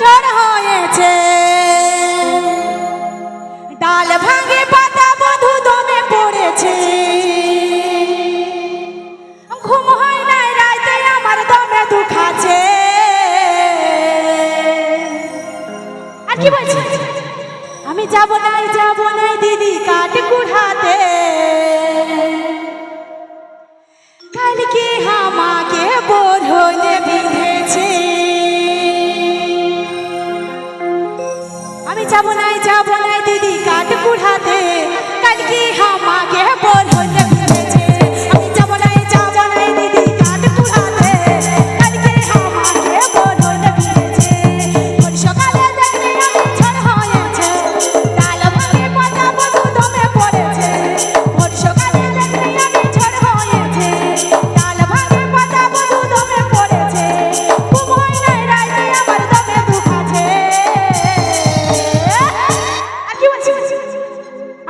ঝড় হয়েছে। ডাল ভাঙে পাতা মধু দমে পড়েছে। ঘুম হয় নাই রাইতে আমার দমে দুখাছে আর কি বলছি? আমি যাব নাই যাব নাই দিদি কাঠ কুড়াতে। কালকে হামাকে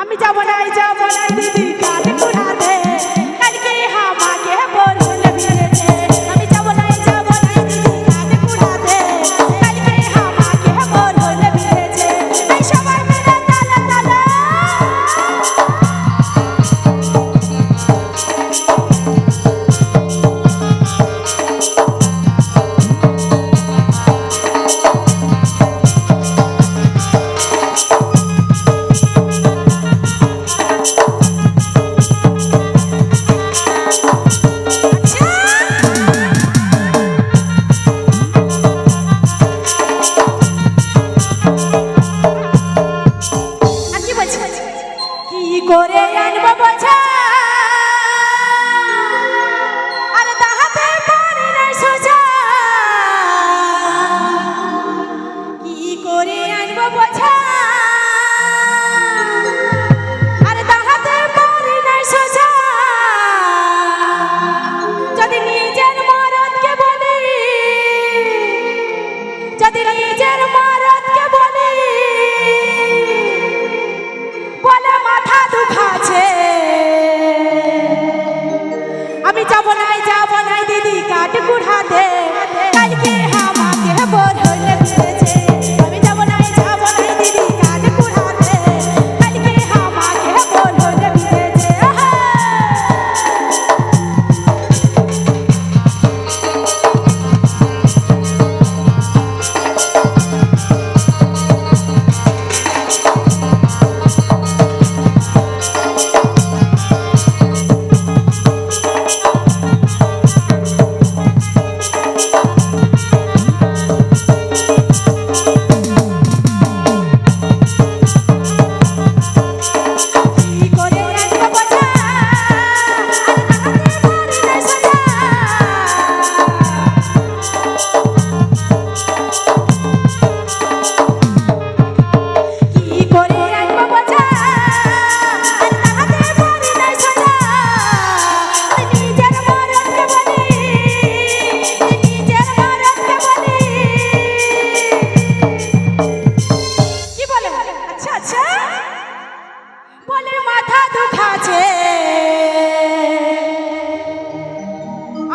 আমি যাব না যাব না দিদি। করে আনব বোঝা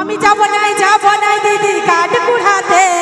আমি যাব নাই যাব নাই দিদি কাঠ কুড়াতে